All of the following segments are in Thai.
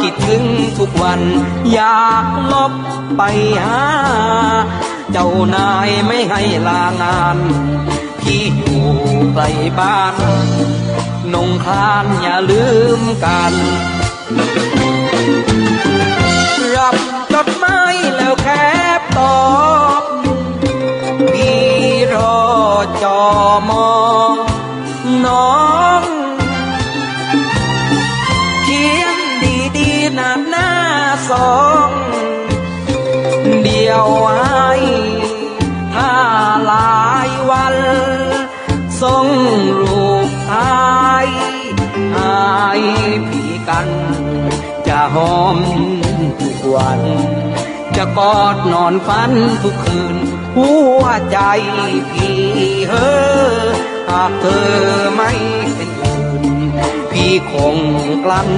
คิดถึงทุกวัน อยากลบไปหา เจ้านายไม่ให้ลางาน พี่อยู่ไกลบ้าน นงคลานอย่าลืมกันรับจดหมายแล้วแคบตอบพี่รอจอมอ สองเดียวไว้ถ้าหลายวันส่งรูปท้ายหายพี่กัน จะหอมทุกวัน จะกอดนอนฝันทุกคืน หัวใจพี่เฮอหากเธอไม่เป็นอื่น พี่คงกลั้น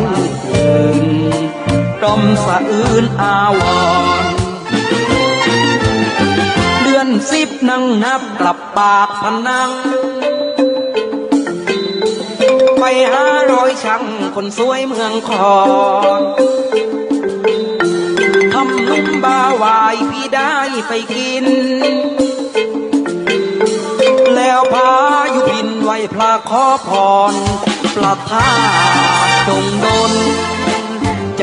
คืน รมสะอื้นอาวรเดือนสิบนั่งนับกลับปากพนัง ไปหาร้อยช่างคนสวยเมืองคอนทำนุ่มบาวายพี่ได้ไปกิน แล้วพายุบินไหวพระขอพรปลัดท่าจงดน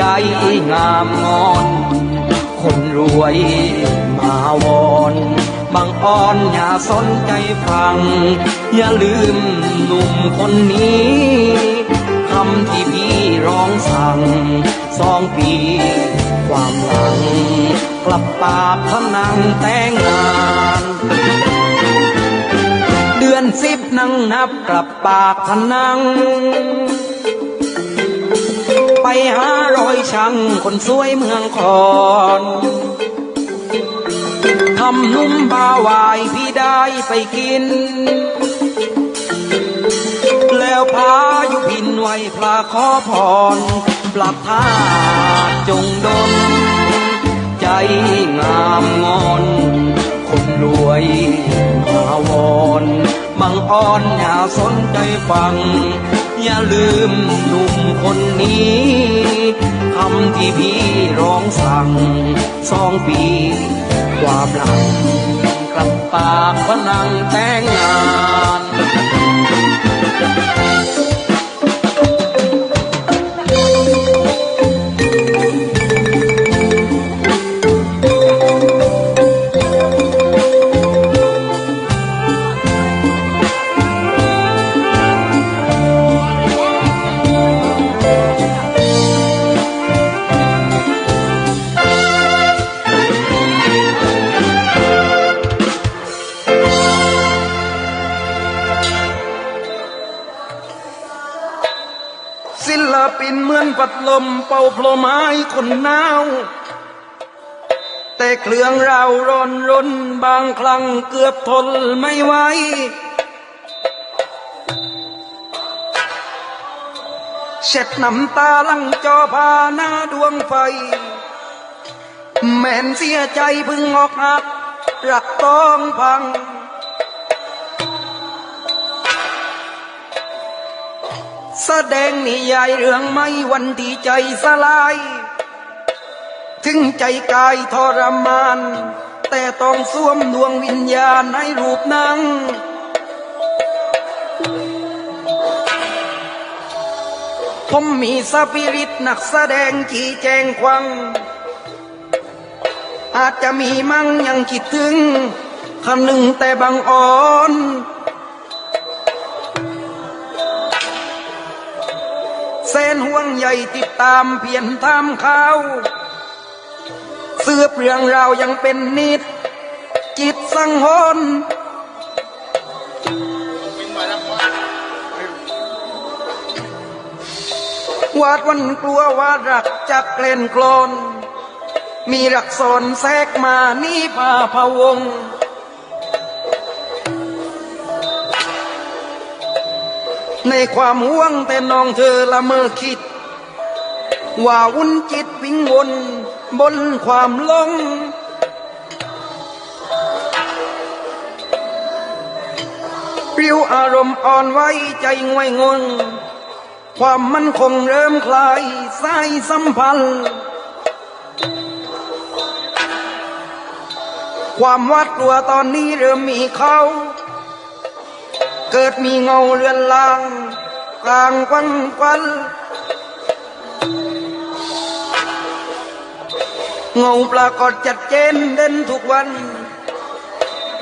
ใจงามงอน คนรวยมาวอนบางอ่อนอย่าสนใจฟัง อย่าลืมหนุ่มคนนี้คำที่พี่ร้องสั่งสองปี ความหลัง กลับปากพนังแต่งงานเดือนสิบนั่งนับกลับปากพนัง ไปหารอยช่างคนสวยเมืองคอนทำนุ่มบาวายพี่ได้ไปกิน แล้วพายุพินไหวพระขอพรปลับท่าจงดน ใจงามงอนคนรวยมาวอนบังอ่อนอย่าสนใจฟัง อย่าลืมหนุ่มคนนี้คำที่พี่ร้องสั่งสองปีความหลังกลับปากพนังแต่งงาน เป่าโผลไม้คนหนาว แต่เครื่องเราร้อนรนบางครั้งเกือบทนไม่ไหวเช็ดน้ำตาลังจอพาหน้าดวงไฟ แม่นเสียใจพึ่งออกหักรักต้องพัง แสดงนิยายเรื่องไม่วันที่ใจสลาย ถึงใจกายทรมาน แต่ต้องสวมดวงวิญญาณให้รูปนั่งผมมีสปิริตนักแสดงชี้แจงควัง อาจจะมีมั่งยังคิดถึงคำหนึ่งแต่บางอ่อน ใหญ่ติดตามเพียนทำข่าวเสื้อบเรื่องเรายังเป็นนิด จิตสังหรณ์วาดวันกลัวว่ารักจะเกล่นกลอนมีรักสอนแทรกมานี่พาพะวง ในความห่วงแต่น้องเธอละเมอคิด ว่าวุ่นจิตวิงวนบนความลงผริ้วอารมณ์อ่อนไหวใจงวยงงความมั่นคงเริ่มคลายสายสัมพันธ์ ความวัดกลัวตอนนี้เริ่มมีเขา เกิดมีเงาเรือนลางกลางควันควัน เงาปรากฏจัดเจนเด่นทุกวัน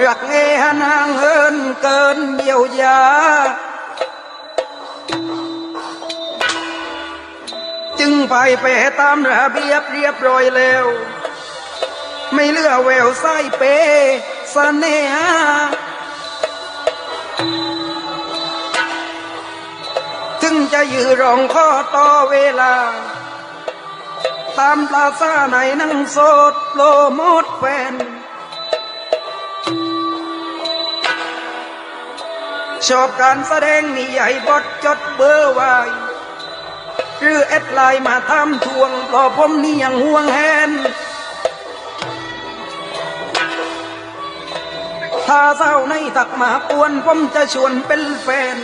รักเอหันห่างเหินเกินเยียวยา จึงไปไปตามระเบียบเรียบร้อยแล้ว ไม่เลือแววไส้เปสเนหาถึงจะยือรองข้อต่อเวลา ตามปลาซาไหนนั่งโสดโลมดแฟนชอบการแสดงนี่ใหญ่บดจดเบอร์ไว้หรือแอดไลน์มาทำทวงราะผมนี่ยังห่วงแหนถ้าเศร้าในตักมากวนผมจะชวนเป็นแฟน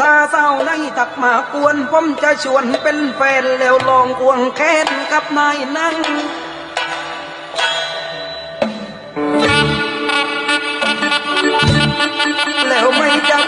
ถ้าเศร้าในตักมากวนผมจะชวนเป็นแฟนแล้วลองควงแค้นกับนายนั่งแล้วไม่จะ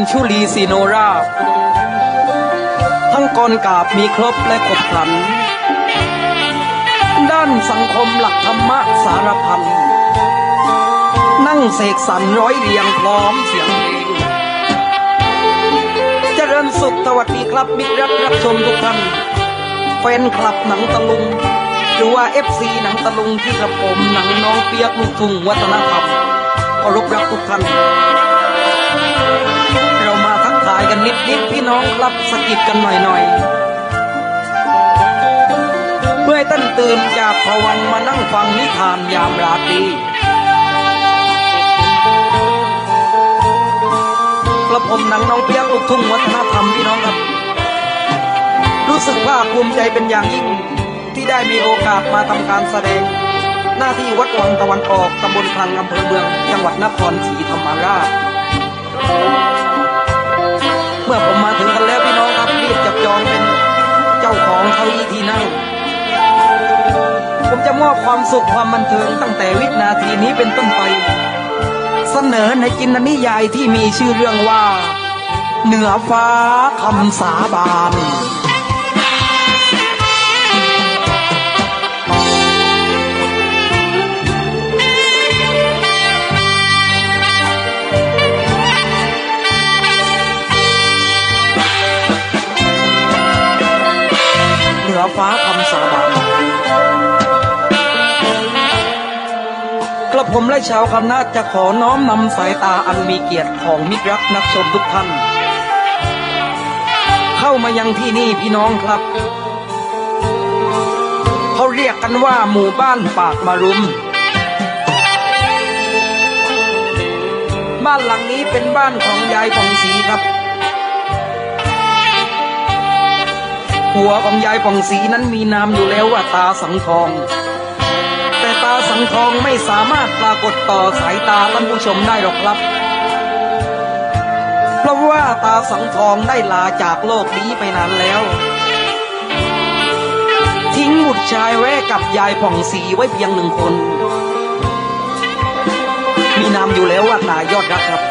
อนชุลีสีโนรา ทั้งกรกาบมีครบและขบขัน ด้านสังคมหลักธรรมะสารพัน นั่งเสกสรรร้อยเรียงพร้อมเสียงเพลงเจริญสุขสวัสดีครับมิตรรักรับชมทุกท่านแฟนคลับหนังตะลุงหรือว่าเอฟซีหนังตะลุงที่กระผมหนังน้องเปียกลูกทุ่งวัฒนธรรมเคารพรักทุกท่าน กันนิดนิดๆพี่น้องครับสกิดกันหน่อยหน่อยๆเพื่อให้ท่านตื่นจากภวังมานั่งฟังนิทานยามราตรีกระผมหนังน้องเปียกลูกทุ่งวัฒนธรรมพี่น้องครับ รู้สึกว่าภูมิใจเป็นอย่างยิ่งที่ได้มีโอกาสมาทำการแสดง หน้าที่วัดวังตะวันออกตำบลคลังอำเภอเมือง จังหวัดนครศรีธรรมราช มื่อผมมาถึงกันแล้วพี่น้องครับรีบจับจองเป็นเจ้าของเก้าอี้ที่นั่ง ผมจะมอบความสุขความบันเทิงตั้งแต่วินาทีนี้เป็นต้นไป เสนอในจินตนิยายที่มีชื่อเรื่องว่า เหนือฟ้าคำสาบาน ผมและชาวคณะจะขอน้อมนำสายตาอันมีเกียรติของมิตรรักนักชมทุกท่าน เข้ามายังที่นี่พี่น้องครับเขาเรียกกันว่าหมู่บ้านปากมารุม บ้านหลังนี้เป็นบ้านของยายทองศรีครับหัวของยายผ่องศรีนั้นมีนามอยู่แล้วว่าตาสังทอง สังทองไม่สามารถปรากฏต่อสายตาท่านผู้ชมได้หรอกครับ เพราะว่าตาสังทองได้ลาจากโลกนี้ไปนานแล้ว ทิ้งบุตรชายไว้กับยายผ่องศรีไว้เพียงหนึ่งคน มีนามอยู่แล้วว่านายยอดรักครับ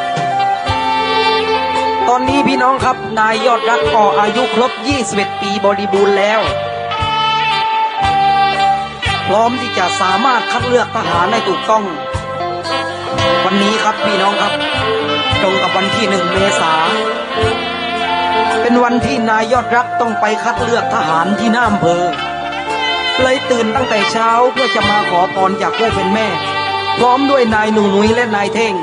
ตอนนี้พี่น้องครับนายยอดรักก็อายุครบ 21 ปีบริบูรณ์แล้ว พร้อมที่จะสามารถคัดเลือกทหารได้ถูกต้อง วันนี้ครับพี่น้องครับ ตรงกับวันที่หนึ่งเมษาเป็นวันที่นายยอดรักต้องไปคัดเลือกทหารที่หน้าอำเภอเลยตื่นตั้งแต่เช้าเพื่อจะมาขอพรจากผู้เป็นแม่ พร้อมด้วยนายหนุ่งหนุยและนายเท่ง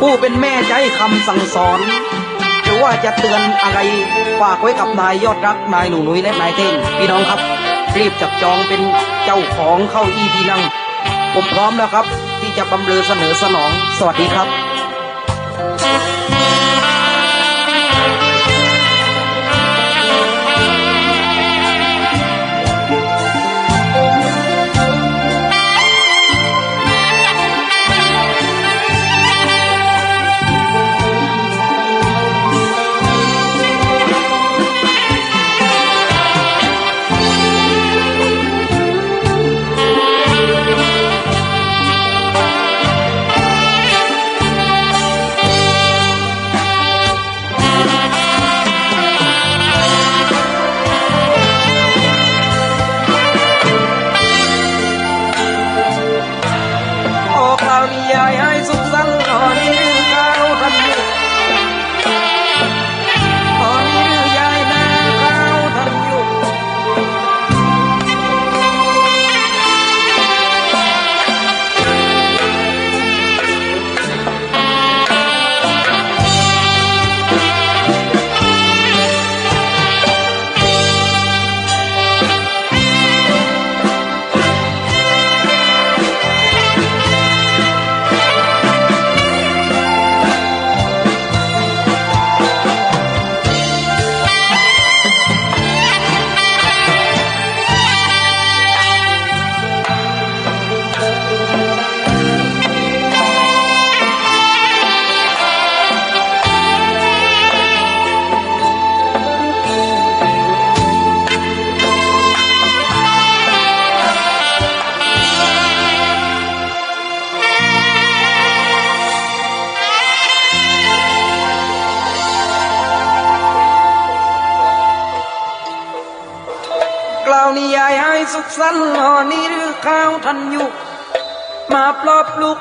ผู้เป็นแม่จะให้คำสั่งสอนหรือว่าจะเตือนอะไรฝากไว้กับนายยอดรักนายหนุ่งหนุยและนายเท่งพี่น้องครับ รีบจับจองเป็นเจ้าของเข้าอีที่นั่ง ผมพร้อมแล้วครับ ที่จะบำเรอเสนอสนอง สวัสดีครับ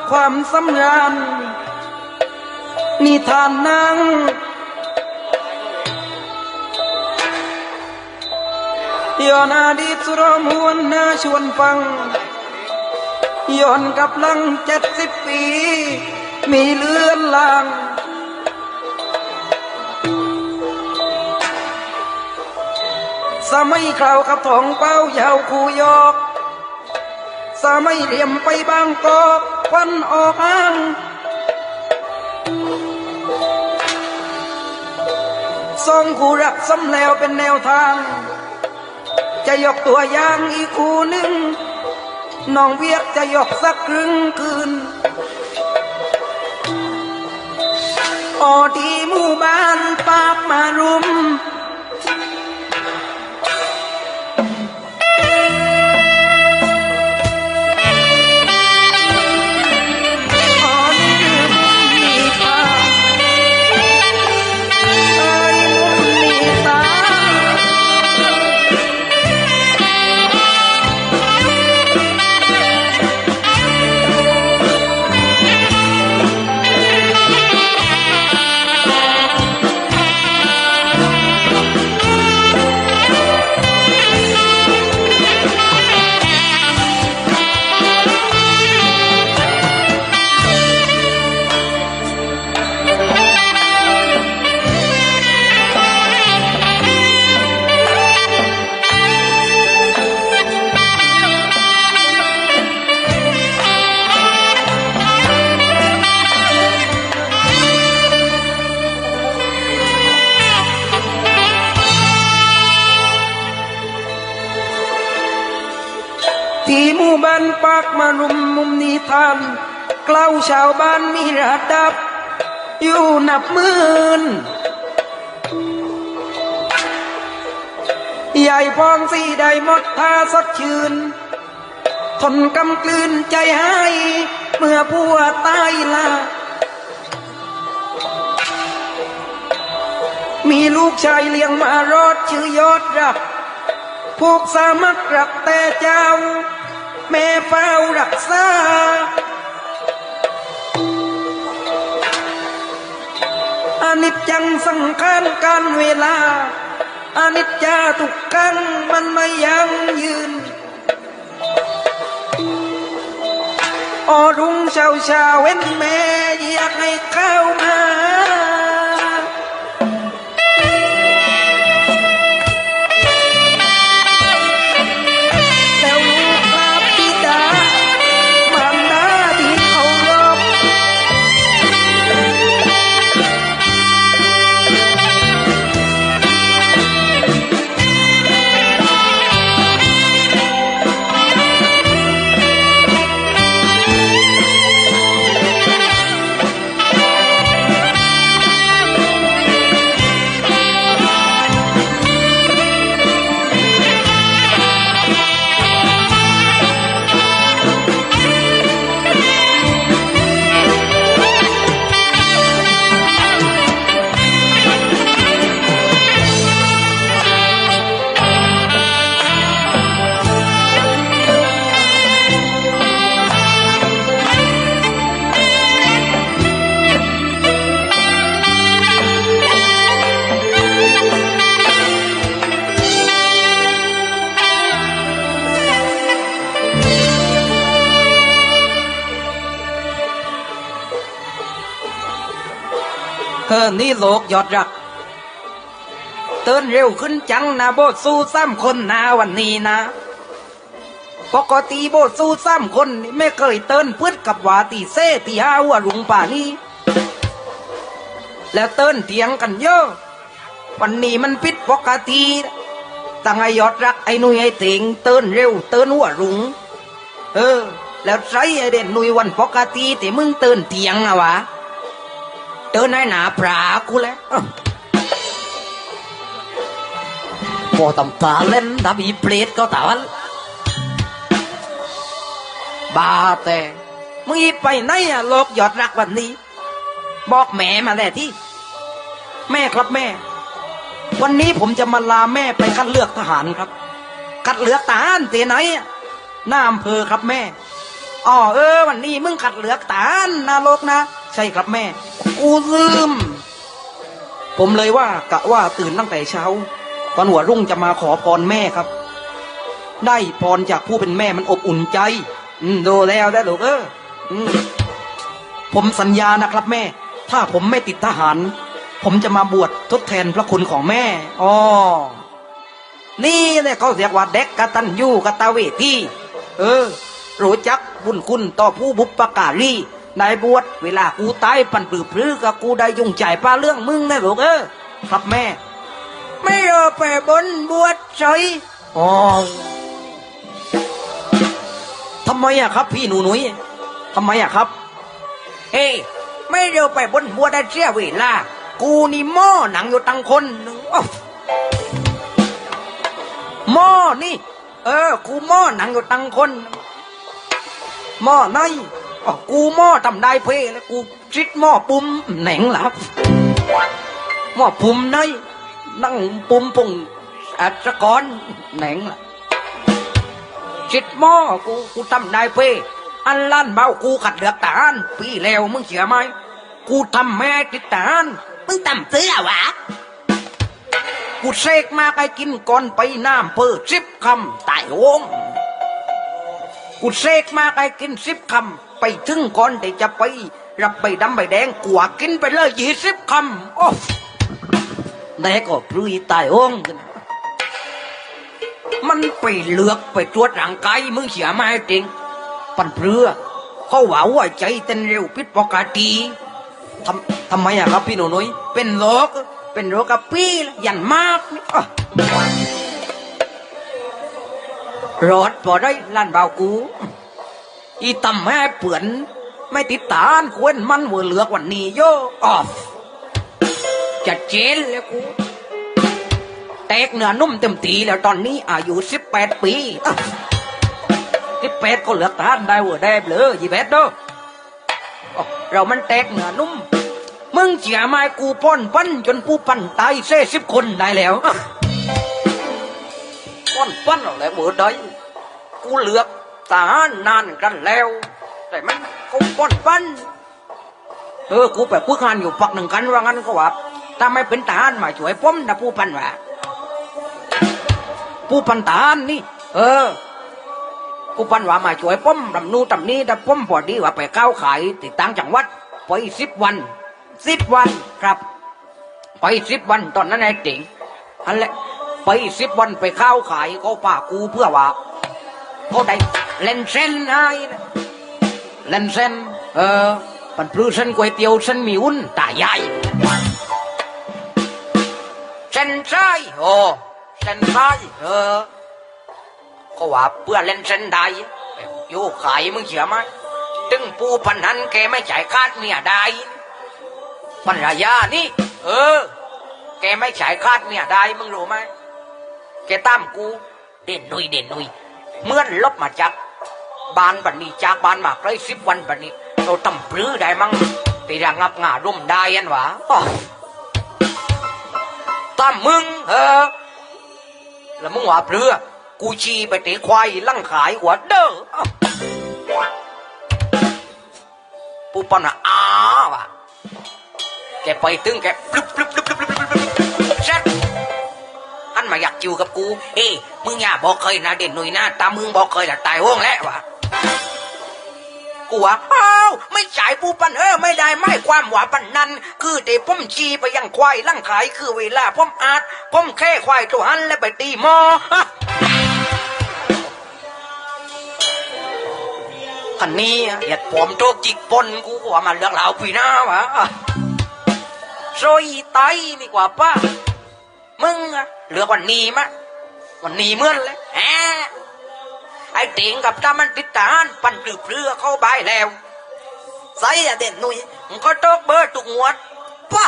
ความสำราญนิทานนางย้อนอดีตสุรมวนน่าชวนฟังย้อนกับหลังเจ็ดสิบปี มีเลื่อนลาง สมัยคราวกับทองเป้ายาวคูยอก สมัยเหลี่ยมไปบางกอก ควันออกห้างทรงคู่รักซ้ำแล้วเป็นแนวทาง จะยกตัวอย่างอีกคู่หนึ่งน้องเวียดจะยกสักครึ่งคืนออที่หมู่บ้านปากมารุม รุมมุมนิทานเกล้าชาวบ้านมีระดับ อยู่นับหมื่นใหญ่พองสีได้หมดท่าสดชื่น ทนกำกลืนใจให้ เมื่อผัวตายลามีลูกชายเลี้ยงมารอดชื่อยอดรักพวกสามัครรักแต่เจ้า แม่เฝ้ารักษาอนิจจังสังขารการเวลาอนิจจาทุกขังมันไม่ยั่งยืนอรุ่งเช้าเช้าเว้นแม่อยากให้เข้ามา เอนี่โลกยอดรัก เตือนเร็วขึ้นจังนะโบสสู้ซ้ำคนนาวันนี้นะ ปกติโบสสู้ซ้ำคนไม่เคยเตือนพื่อนกับวาตีเซตีห้าว่าลุงป่านี้ แล้วเตือนเถียงกันเยอะวันนี้มันผิดปกติตั้งไอยอดรักไอ้หนุยไอ้เถิงเตือนเร็วเตือนหัวรุง เออ แล้วใช้ไอ้เด่นนุยวันปกติแต่มึงเตือนเถียงอะวะ เดินให้หนาปลากูแล้วอ้าวพอตำตาเล่นดับอีเปรตก็ตาวันบาแต่มึงอีไปไหนอะโลกหยอดรักวันนี้ บอกแม่มาแล้ที่ แม่ครับแม่ วันนี้ผมจะมาลาแม่ไปคัดเลือกทหารครับ คัดเลือกทหารเตไหนหน้าอำเภอครับแม่อ๋อเออ วันนี้มึงคัดเลือกทหารนาโลกนะ ใช่ครับแม่ กูลืม ผมเลยว่ากะว่าตื่นตั้งแต่เช้า ตอนหัวรุ่งจะมาขอพรแม่ครับ ได้พรจากผู้เป็นแม่มันอบอุ่นใจ อืมดูแล้วได้หรอกเอออืมผมสัญญานะครับแม่ ถ้าผมไม่ติดทหาร ผมจะมาบวชทดแทนพระคุณของแม่อ๋อนี่เนี่ยเขาเรียกว่าเด็กกตัญญูกตเวทีเออรู้จักบุญคุณต่อผู้บุปการี นายบวชเวลากูตายปันปลือพรือกับกูได้ยุ่งใจป้าเรื่องมึงนะลูกเออครับแม่ ไม่รอไปบนบวชใช่อ๋อทำไมอะครับ พี่หนูหนุยทำไมอะครับ เฮ้ไม่เร็วไปบนบัวได้เสียเวลา กูนี่หม้อหนังอยู่ตั้งคนหนึ่งหม้อนี่ เออ กูหม้อหนังอยู่ตั้งคนหม้อในอ๋ กูหม้อทำได้เพแล้วกูจิตหม้อปุ่มแหน่งหลับหม้อปุ่มในนั่งปุ่มปุ่งอัศกรแหน่งหลับจิตหม้อกูกูทำได้เพ่อันลั่นเบากูขัดเลือกทหารพี่แล้วมึงเชื่อไหมกูทำแม่ติดทหารมึงทำเสื้อวะกูเสกมาไปกินก่อนไปน้ำเพื่อสิบคำตายโวงกูเสกมาไปกินสิบคำ ไปถึงก่อนที่จะไป รับใบดำใบแดงกว่ากินไปเลยยี่สิบคำโอ้แดกก็พลุยตายองกันมันไปเลือกไปตรวจร่างกายมึงเสียมาจริง ปันเปลือเขาว่าหัวใจเต้นเร็วผิดปกติทำทำไมอะครับพี่หนูนุ้ยเป็นโรคเป็นโรคกับพี่ยันมากนี่อะรอดพอได้ลั่นเบากู อีตำแม่เปือน ไม่ติดตานควนมันหัวเหลือกวันนี้โยออฟจะเจนเลยกูแตกเนื้อนุ่มเต็มตีแล้วตอนนี้อายุสิบแปดปีสิบแปดก็เหลือกทานได้หัวแดบเลยยี่แปดเด้อเรามันแตกเนื้อนุ่ม มึงเจียไม้กูป้อนปั้นจนผู้ปั้นตายเซ่สิบคนได้แล้วป้อนปั้นอะไรหัวได้กูเหลือก ทหารนานกันแล้ว แต่มันเขาป้อนปั้นเออกูไปพูดงานอยู่ปักหนึ่งกันว่างั้นก็ว่าถ้าไม่เป็นทหารมาช่วยผมนะผู้พันว่าผู้พันทหารนี่ เออผู้พันว่ามาช่วยผมดำนูดำนี้แต่ผมพอดีว่าไปก้าวขายติดตั้งจังหวัดไปสิบวันสิบวันครับ ไปสิบวันตอนนั้นไอ้เจ๋งอันแหละไปสิบวันไปข้าวขายเขาป่ากูเพื่อว่า เขาได้เล่นเส้นให้เล่นเส้นเออปันปลื้เส้นก๋วยเตี๋ยวเส้นมีอุ่นตายายเส้นไส้โอ้เส้นไส้เออก็ว่าเพื่อเล่นเส้นได้อยู่ขายมึงเชื่อไหมตึงปูพันนั้นแกไม่จ่ายคาดเมียได้ปัญญานี่ เออ แกไม่จ่ายคาดเมียได้มึงรู้ไหมแกตามกู เด่นหนุยเด่นหนุย เมื่อนลบมาจากบ้านบันนี้จากบ้านมาใกล้สิบวันบันนี้เราตำปรือได้มั้งตีระงับงาร่มได้ยันวะตามมึงเออแล้วมึงว่าเปลือกูชีไปเตะควายลั่งขายหัวเด้อปูปนอะอ้าวะแกไปตึงแกปลุบปลุบปลุบปลุบ มาอยากอยู่กับกู เอ้ยมึงอย่าบอกเคยนะเด่นหนุ่ยนะตามึงบอกเคยละตายห้วงแล้ววะกูว่าอ้าไม่จ่ายปูปันเออไม่ได้ไม่ความหวาปันนั้น คือเตะผมชีไปยังควายลั่งขายคือเวลาผมอาจผมแค่ควายตัวหันแล้วไปตีหมอฮะคันนี้เหยียดผมโจกจิกปนกูว่ามันเลือกเหล่าปีหน้าวะโซยไตนี่กว่าป้า มึงอะเหลือกวันนี้มะวันนี้เมื่อนเลยแหมไอ้เติงกับตามันติดตานปั่นปลือเปลือเข้าใบายแล้วใส่อะเด่นหนุ่ยมึงก็ตกเบอร์ตุกงวดป่ะ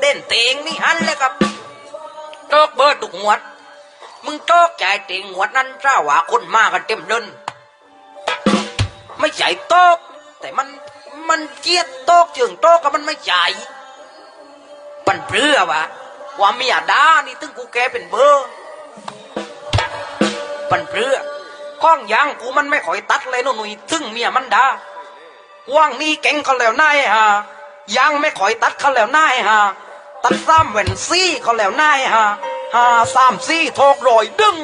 เด่นเติงนี่หันเลยครับตกเบอร์ตุกงวด มึงตกใจเติงงวดนั้นเจ้าว่าคนมากันเต็มเดินไม่ใช่ตกแต่มันมันเจียดตกจึงตกก็มันไม่ใช่ปันเปลือวะ ว่าเมียดานี่ตึงกูแกเป็นเบอร์ปันเปลือข้องยางกูมันไม่คอยตัดเลยนุ่นุ่ยตึงเมียมันดาว่างนี่เก่งเขาแล้วนายฮะยางไม่คอยตัดเขาแล้วนายฮะตัดซ้ำแหวนซี่เขาแล้วนายฮะฮาสามซี่ทอกรอยดึง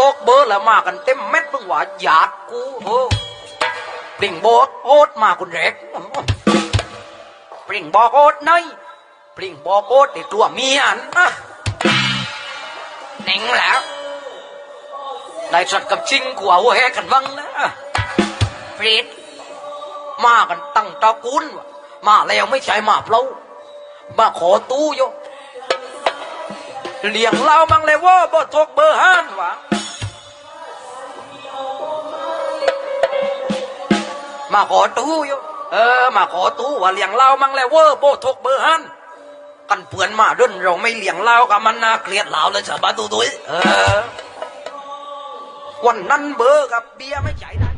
ตกเบอร์แล้วมากันเต็มเม็ดเพิ่งว่าหยาดกูโอ้ ปริ่งบอกโอดมาคุณเร็กปริงบอกโอดน้อยปริงบอกโอดในตัวเมียนอะเน่งแล้วได้สัตว์กับชิงกัวหัวแหกันวังนะฟรีดมากันตั้งตะกูลมาแล้วไม่ใช่มาเปล่ามาขอตู้โยเลี้ยงเรามังเลยว่าบ่ทกเบอร์ห้านวะ มาขอตู้อยู่เออ มาขอตู้ว่าเลี้ยงเล่ามั่งแล้วเวอร์โบทกเบอร์ฮันกันเพื่อนมาดุนเราไม่เลี้ยงเล่ากับมันน่าเกลียดเหลาเลยสบาตู้ตุ้ยเออวันนั้นเบอร์กับเบียร์ไม่ใช่นะ